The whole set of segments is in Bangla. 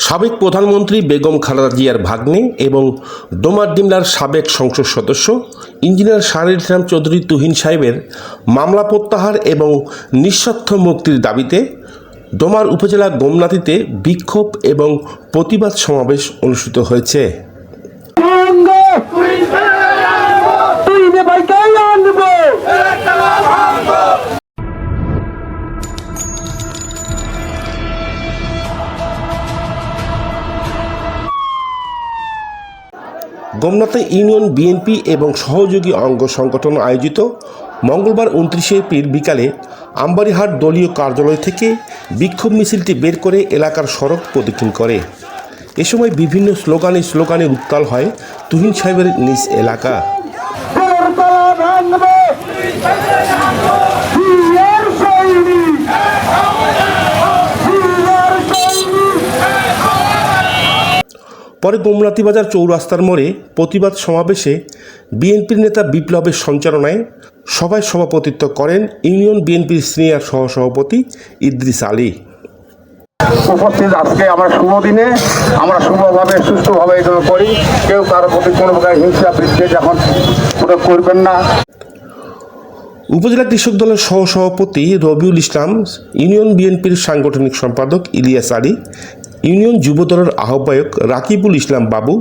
সাবেক প্রধানমন্ত্রী বেগম খালেদা জিয়ার ভাগ্নে এবং ডোমারডিমলার সাবেক সংসদ সদস্য ইঞ্জিনিয়ার শাহরির ইসলাম চৌধুরী তুহিন সাহেবের মামলা প্রত্যাহার এবং নিঃস্বার্থ মুক্তির দাবিতে ডোমার উপজেলা গোমনাথিতে বিক্ষোভ এবং প্রতিবাদ সমাবেশ অনুষ্ঠিত হয়েছে গোমনাথে ইউনিয়ন বিএনপি এবং সহযোগী অঙ্গ সংগঠন আয়োজিত মঙ্গলবার উনত্রিশে এপ্রিল বিকালে আম্বারিহাট দলীয় কার্যালয় থেকে বিক্ষোভ মিছিলটি বের করে এলাকার সড়ক প্রদক্ষিণ করে। এ সময় বিভিন্ন স্লোগানে স্লোগানে উত্তাল হয় তুহিন সাহেবের নিজ এলাকা। পরে গোমরাতি বাজার চৌরাস্তার মোড়ে প্রতিবাদ সমাবেশে বিএনপির নেতা বিপ্লবের সঞ্চালনায় সভায় সভাপতিত্ব করেন ইউনিয়ন বিএনপির সিনিয়র সহসভাপতি ইদ্রিস আলী। উপস্থিত আজকে আমরা শুভ দিনে আমরা শুভভাবে সুস্থভাবে এগুলো করি। কেউ কারোর প্রতি কোনো প্রকার হিংসা বিদ্বেষ এখন প্রয়োগ করবেন না। উপজেলা কৃষক দলের সহসভাপতি রবিউল ইসলাম ইউনিয়ন বিএনপির সাংগঠনিক সম্পাদক ইলিয়াস আলী ইউনিয়ন যুব দলের আহ্বায়ক রাকিবুল ইসলাম বাবু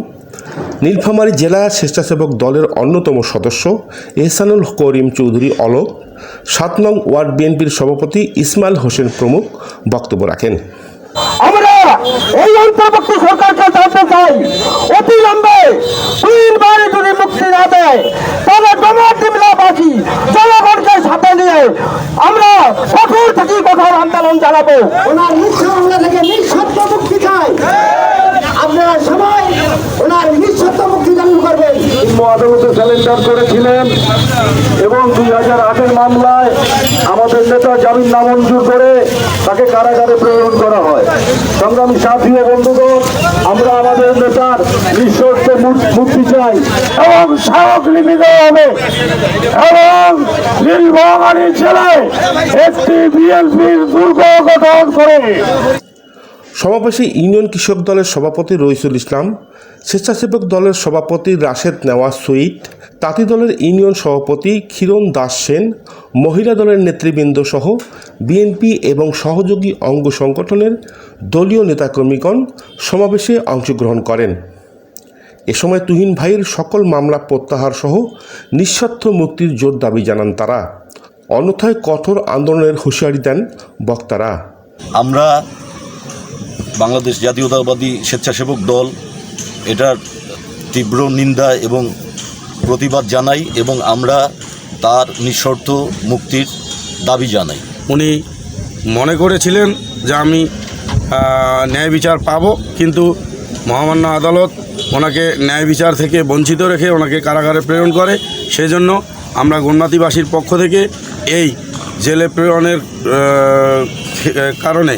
নীলফামারী জেলা স্বেচ্ছাসেবক দলের অন্যতম সদস্য এহসানুল করিম চৌধুরী অলোক সাত নং ওয়ার্ড বিএনপির সভাপতি ইসমাইল হোসেন প্রমুখ বক্তব্য রাখেন। আমরা এই অন্তর্ভুক্ত সরকারকে জানতে চাই অবিলম্বে তিনবারে যদি মুক্তি না দেয় তবে ডোমার জনগণকে সাথে নিয়ে আমরা কঠোর থেকে কঠোর আন্দোলন জানাব ওনার মিশ্র বাংলা থেকে নিঃশব্দ মুক্তি চাই আপনারা সবাই ওনার নিঃশব্দ মুক্তি দাবি করবেন। আদালতে স্যালেন্ডার করেছিলেন এবং দুই হাজার আটের মামলায় আমাদের নেতা জামিন নামঞ্জুর করে তাকে কারাগারে প্রেরণ করা হয়। সংগ্রামী সাথী ও বন্ধুগণ আমরা আমাদের নেতার নিঃশর্ত মুক্তি চাই। এবং সাহস লিখিত হবে। এবং নীলমহামারী জেলায় একটি বিএনপির দুর্গ গঠন করে। সমাবেশে ইউনিয়ন কৃষক দলের সভাপতি রইসুল ইসলাম, স্বেচ্ছাসেবক দলের সভাপতি রাশেদ নেওয়াজ সুইট তাঁতি দলের ইউনিয়ন সভাপতি ক্ষীরণ দাস সেন, মহিলা দলের নেতৃবৃন্দ সহ বিএনপি এবং সহযোগী অঙ্গ সংগঠনের দলীয় নেতাকর্মীগণ সমাবেশে অংশগ্রহণ করেন। এ সময় তুহিন ভাইয়ের সকল মামলা প্রত্যাহার সহ নিঃস্বার্থ মুক্তির জোর দাবি জানান তারা। অন্যথায় কঠোর আন্দোলনের হুঁশিয়ারি দেন বক্তারা। আমরা বাংলাদেশ জাতীয়তাবাদী স্বেচ্ছাসেবক দল, এটার তীব্র নিন্দা এবং প্রতিবাদ জানাই এবং আমরা তার নিঃশর্ত মুক্তির দাবি জানাই। উনি মনে করেছিলেন যে আমি ন্যায় বিচার পাব, কিন্তু মহামান্য আদালত ওনাকে ন্যায় বিচার থেকে বঞ্চিত রেখে ওনাকে কারাগারে প্রেরণ করে। সেজন্য আমরা গণ্যাতিবাসীর পক্ষ থেকে এই জেলে প্রেরণের কারণে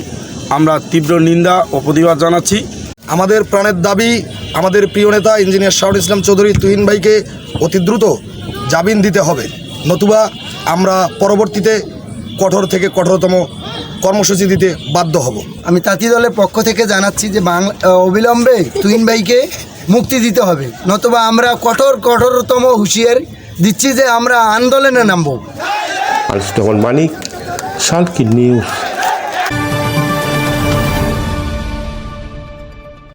আমরা তীব্র নিন্দা ও প্রতিবাদ জানাচ্ছি। আমাদের প্রাণের দাবি আমাদের প্রিয় নেতা ইঞ্জিনিয়ার শাহুল ইসলাম চৌধুরী তুহিন ভাইকে অতি দ্রুত জামিন দিতে হবে। নতুবা আমরা পরবর্তীতে কঠোর থেকে কঠোরতম কর্মসূচি দিতে বাধ্য হব। আমি তাঁতি দলের পক্ষ থেকে জানাচ্ছি যে বাংলা অবিলম্বে তুহিন ভাইকে মুক্তি দিতে হবে। নতুবা আমরা কঠোর কঠোরতম হুঁশিয়ার দিচ্ছি যে আমরা আন্দোলনে নামবো। আলস্টমন মানিক শালকি নিউজ